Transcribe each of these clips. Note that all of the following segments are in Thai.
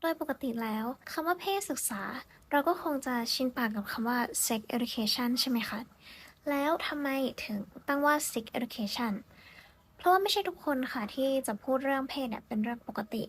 โดยปกติแล้วคำว่าเพศศึกษา เราก็คงจะชินปากกับคำว่า sex education ใช่ไหมคะ แล้วทำไมถึงตั้งว่า sex education เพราะว่าไม่ใช่ทุกคนค่ะที่จะพูดเรื่องเพศเนี่ยเป็นเรื่องปกติ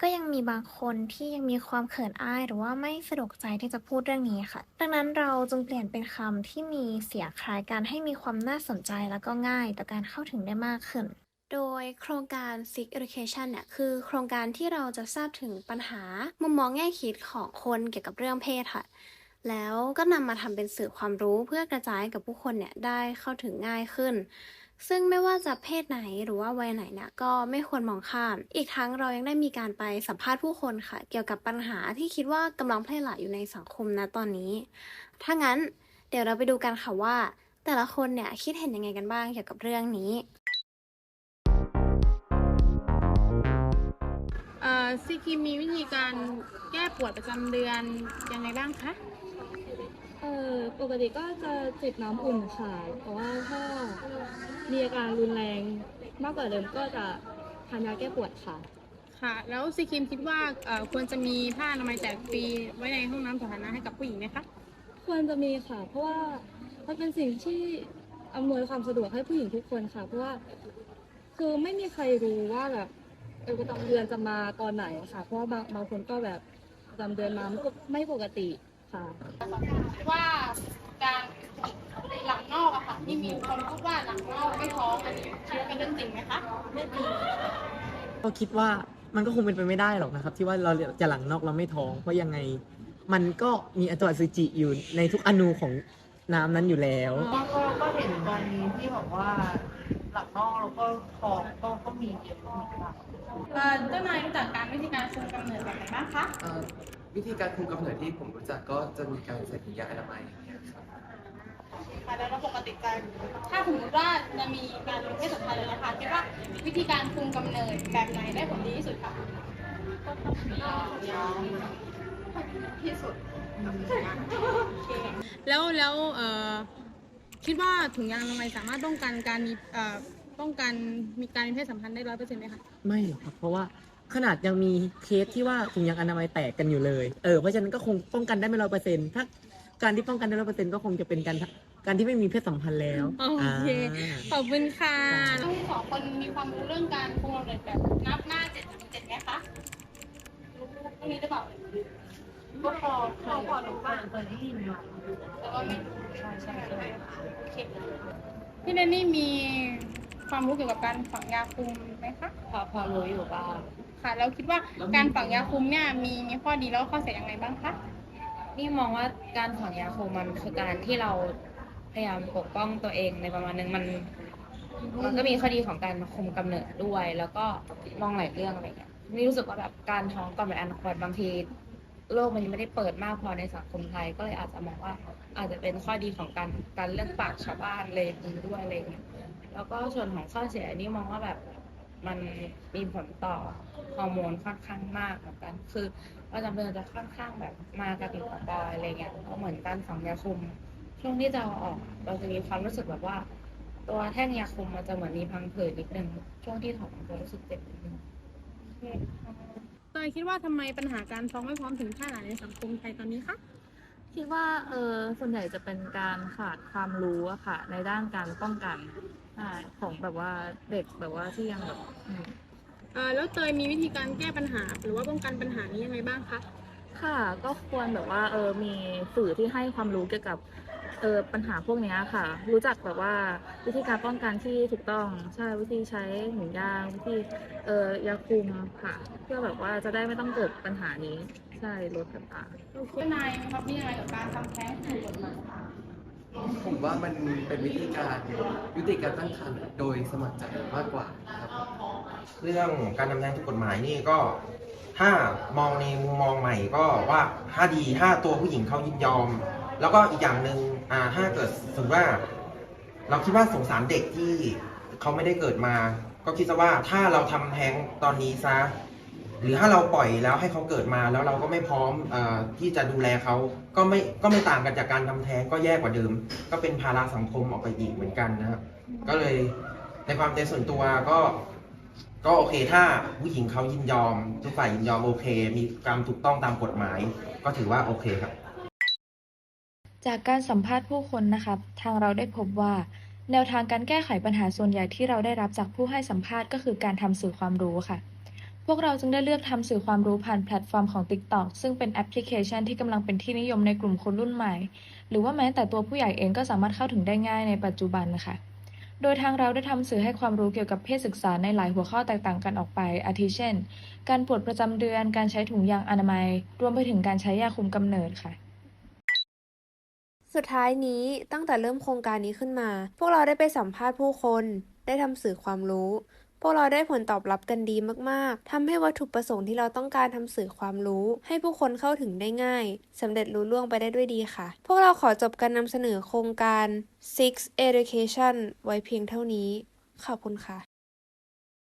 ก็ยังมีบางคนที่ยังมีความเขินอาย หรือว่าไม่สะดวกใจที่จะพูดเรื่องนี้ค่ะ ดังนั้นเราจึงเปลี่ยนเป็นคำที่มีเสียงคล้ายกันให้มีความน่าสนใจแล้วก็ง่ายต่อการเข้าถึงได้มากขึ้น โดยโครงการ Sex Education เนี่ยคือโครงการที่เราจะทราบถึงปัญหามุมมองแง่คิดของคนเกี่ยวกับเรื่องเพศค่ะ แล้วก็นำมาทำเป็นสื่อความรู้เพื่อกระจายให้กับผู้คนเนี่ยได้เข้าถึงง่ายขึ้น ซึ่งไม่ว่าจะเพศไหนหรือว่าวัยไหนเนี่ยก็ไม่ควรมองข้าม อีกทั้งเรายังได้มีการไปสัมภาษณ์ผู้คนค่ะ เกี่ยวกับปัญหาที่คิดว่ากำลังแพร่หลายอยู่ในสังคมณตอนนี้ ถ้างั้นเดี๋ยวเราไปดูกันค่ะว่า แต่ละคนเนี่ยคิดเห็นยังไงกันบ้างเกี่ยวกับเรื่องนี้ ซีคิมมีวิธีการแก้ปวดประจำเดือนยังไงบ้างคะ เออปกติก็จะจิบน้ำอุ่นค่ะแต่ว่าถ้ามีอาการรุนแรงมากกว่าเดิมก็จะทานยาแก้ปวดค่ะ ค่ะ แล้วซีคิมคิดว่าเอ่อควรจะมีผ้าอนามัยแจกฟรีไว้ในห้องน้ำสาธารณะให้กับผู้หญิงไหมคะ ควรจะมีค่ะ เพราะว่ามันเป็นสิ่งที่อำนวยความสะดวกให้ผู้หญิงทุกคนค่ะ เพราะว่า คือไม่มีใครรู้ว่าแบบ เออประจำเดือนจะมาตอนไหนค่ะ เพราะว่าบางบางคนก็แบบประจำเดือนมาไม่ปกไม่ปกติค่ะ ว่าการหลังนอกอะค่ะที่มีคนพูดว่าหลังนอกไม่ท้องอันนี้คิดว่าเป็นเรื่องจริงไหมคะไม่จริงก็คิดว่ามันก็คงเป็นไปไม่ได้หรอกนะครับ ที่ว่าเราจะหลังนอกเราไม่ท้องเพราะยังไง มันก็มีอะตัวอสุจิอยู่ในทุกอนูของน้ำนั้นอยู่แล้ว ก็ก็ก็เห็นกรณีที่บอกว่าหลังนอกแล้วก็ท้องก็ก็มีเยอะเหมือนกัน เอ่อเจ้านายรู้จักการวิธีการคุมกำเนิดแบบไหนบ้างคะเอ่อวิธีการคุมกำเนิดที่ผมรู้จักก็จะมีการใส่ถุงยางอนามัยอย่างเงี้ยครับค่ะแล้วเราปกติการถ้าสมมติว่าจะมีการมีเพศสัมพันธ์เลยนะคะคิดว่าวิธีการคุมกำเนิดแบบไหนได้ผลดีที่สุดคะที่สุดแล้วแล้วเอ่อคิดว่าถุงยางอนามัยสามารถป้องกันการมีเอ่อ ป้องกันมีการมีเพศสัมพันธ์ได้ร้อยเปอร์เซ็นต์ไหมคะ ไม่หรอกครับเพราะว่าขนาดยังมีเคสที่ว่าถุงยางอนามัยแตกกันอยู่เลย เออเพราะฉะนั้นก็คงป้องกันได้ไม่ร้อยเปอร์เซ็นต์ถ้าการที่ป้องกันได้ร้อยเปอร์เซ็นต์ก็คงจะเป็นการการที่ไม่มีเพศสัมพันธ์แล้วโอเคอ่าขอบคุณค่ะ ทั้งสองคนมีความรู้เรื่องการคุมกำเนิดแบบนับหน้าเจ็ดเจ็ดไหมคะรู้เรื่องนี้หรือเปล่าก็พอพอพอรู้บ้างเคยได้ยินมาแต่ว่าไม่รู้ใช่ใช่ใช่โอเคพี่แนนนี่มี ความรู้เกี่ยวกับการฝังยาคุมไหมคะพอพอรู้อยู่บ้างค่ะ แล้วคิดว่าการฝังยาคุมเนี่ยมีมีข้อดีแล้วก็ข้อเสียยังไงบ้างคะนี่มองว่าการฝังยาคุมมันคือการที่เราพยายามปกป้องตัวเองในประมาณนึงมัน มันก็มีข้อดีของการคุมกำเนิดด้วย แล้วก็มองหลายเรื่องอะไรเงี้ยนี่รู้สึกว่าแบบการท้องก่อนเป็นอนาคตบางทีโลกมันยังไม่ได้เปิดมากพอในสังคมไทยก็เลยอาจจะมองว่าอาจจะเป็นข้อดีของการการเลือกปากชาวบ้านเลยด้วยอะไรเงี้ย แล้วก็ส่วนของข้อเสียนี่มองว่าแบบมันมีผลต่อฮอร์โมนค่อนข้างมากเหมือนกัน คือประจำเดือนจะค่อนข้างแบบมากระติกกระปอยอะไรเงี้ยก็เหมือนการฝังยาคุม ช่วงที่จะเอาออก เราจะมีความรู้สึกแบบว่า ตัวแท่งยาคุมมันจะเหมือนมีพังผืดนิดนึง ช่วงที่ถอนจะรู้สึกเจ็บนิดนึงเตยคิดว่าทำไมปัญหาการท้องไม่พร้อมถึงแพร่หลายในสังคมไทยตอนนี้คะ คิดว่าเออส่วนใหญ่จะเป็นการขาดความรู้อะค่ะ ในด้านการป้องกันใช่ของแบบว่าเด็กแบบว่าที่ยังแบบอืมเอ่อแล้วเตยมีวิธีการแก้ปัญหา หรือว่าป้องกันปัญหานี้ยังไงบ้างคะ ค่ะก็ควรแบบว่าเออมีสื่อที่ให้ความรู้เกี่ยวกับเออปัญหาพวกเนี้ยค่ะ รู้จักแบบว่าวิธีการป้องกันที่ถูกต้องใช่วิธีใช้หมุนยางวิธีเออยาคุมค่ะ เพื่อแบบว่าจะได้ไม่ต้องเกิดปัญหานี้ ใช่ลดต่างๆโอเคนายมีความคิดยังไงกับการทำแท้งถูกกฎหมายคะผมว่ามันเป็นวิธีการยุติการตั้งครรภ์โดยสมัครใจมากกว่าครับเรื่องการทำแท้งถูกกฎหมายนี่ก็ ถ้ามองในมุมมองใหม่ก็ว่าถ้าดีถ้าตัวผู้หญิงเขายินยอม แล้วก็อีกอย่างหนึ่งอ่าถ้าเกิดสมมติว่า เราคิดว่าสงสารเด็กที่เขาไม่ได้เกิดมา ก็คิดซะว่าถ้าเราทำแท้งตอนนี้ซะ หรือถ้าเราปล่อยแล้วให้เขาเกิดมาแล้วเราก็ไม่พร้อมอที่จะดูแลเขาก็ไม่ก็ไม่ต่างกันจากการทำแท้งก็แย่กว่าเดิม ก็เป็นภาระสังคมออกไปอีกเหมือนกันนะครับก็เลยในความใจส่วนตัวก็ ก็โอเคถ้าผู้หญิงเขายินยอม ทุกฝ่ายยินยอมโอเค มีการถูกต้องตามกฎหมาย ก็ถือว่าโอเคครับ จากการสัมภาษณ์ผู้คนนะครับ ทางเราได้พบว่าแนวทางการแก้ไขปัญหาส่วนใหญ่ที่เราได้รับจากผู้ให้สัมภาษณ์ก็คือการทำสื่อความรู้ค่ะ พวกเราจึงได้เลือกทำสื่อความรู้ผ่านแพลตฟอร์มของ TikTok ซึ่งเป็นแอปพลิเคชันที่กำลังเป็นที่นิยมในกลุ่มคนรุ่นใหม่ หรือว่าแม้แต่ตัวผู้ใหญ่เองก็สามารถเข้าถึงได้ง่ายในปัจจุบันค่ะ โดยทางเราได้ทำสื่อให้ความรู้เกี่ยวกับเพศศึกษาในหลายหัวข้อแตกต่างกันออกไป อาทิเช่น การปวดประจำเดือน การใช้ถุงยางอนามัย รวมไปถึงการใช้ยาคุมกำเนิดค่ะสุดท้ายนี้ตั้งแต่เริ่มโครงการนี้ขึ้นมา พวกเราได้ไปสัมภาษณ์ผู้คน ได้ทำสื่อความรู้ พวกเราได้ผลตอบรับกันดีมากๆทำให้วัตถุประสงค์ที่เราต้องการทำสื่อความรู้ ให้ผู้คนเข้าถึงได้ง่ายสำเร็จลุล่วงไปได้ด้วยดีค่ะ พวกเราขอจบการนำเสนอโครงการ Six Education ไว้เพียงเท่านี้ ขอบคุณค่ะ